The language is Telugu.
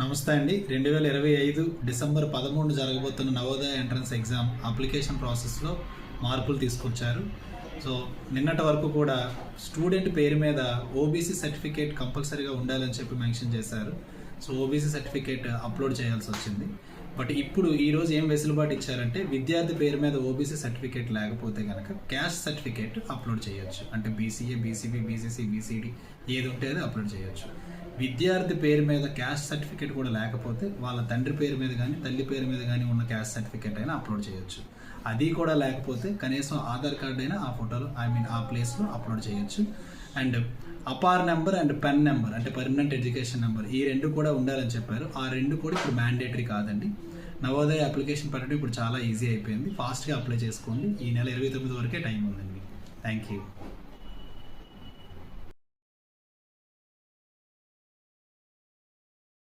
నమస్తే అండి. రెండు వేల ఇరవై ఐదు డిసెంబర్ పదమూడు జరగబోతున్న నవోదయ ఎంట్రన్స్ ఎగ్జామ్ అప్లికేషన్ ప్రాసెస్లో మార్పులు తీసుకొచ్చారు. సో నిన్నటి వరకు కూడా స్టూడెంట్ పేరు మీద ఓబీసీ సర్టిఫికేట్ కంపల్సరీగా ఉండాలని చెప్పి మెన్షన్ చేశారు. సో ఓబీసీ సర్టిఫికేట్ అప్లోడ్ చేయాల్సి వచ్చింది. బట్ ఇప్పుడు ఈరోజు ఏం వెసులుబాటు ఇచ్చారంటే విద్యార్థి పేరు మీద ఓబీసీ సర్టిఫికేట్ లేకపోతే కనుక క్యాస్ట్ సర్టిఫికేట్ అప్లోడ్ చేయొచ్చు. అంటే బీసీఏ బీసీబీ బీసీసీ బీసీడీ ఏది ఉంటే అది అప్లోడ్ చేయొచ్చు. విద్యార్థి పేరు మీద క్యాస్ట్ సర్టిఫికేట్ కూడా లేకపోతే వాళ్ళ తండ్రి పేరు మీద కానీ తల్లి పేరు మీద కానీ ఉన్న క్యాస్ట్ సర్టిఫికేట్ అయినా అప్లోడ్ చేయొచ్చు. అది కూడా లేకపోతే కనీసం ఆధార్ కార్డ్ అయినా ఆ ఫోటోలో ఐ మీన్ ఆ ప్లేస్లో అప్లోడ్ చేయొచ్చు. And APAAR number and PEN number అంటే పర్మనెంట్ ఎడ్యుకేషన్ నెంబర్ ఈ రెండు కూడా ఉండాలని చెప్పారు. ఆ రెండు కూడా ఇప్పుడు మ్యాండేటరీ కాదండి. నవోదయ అప్లికేషన్ పెట్టడం ఇప్పుడు చాలా ఈజీ అయిపోయింది. ఫాస్ట్గా అప్లై చేసుకోండి. ఈ నెల ఇరవై తొమ్మిది వరకే టైం ఉందండి. Thank you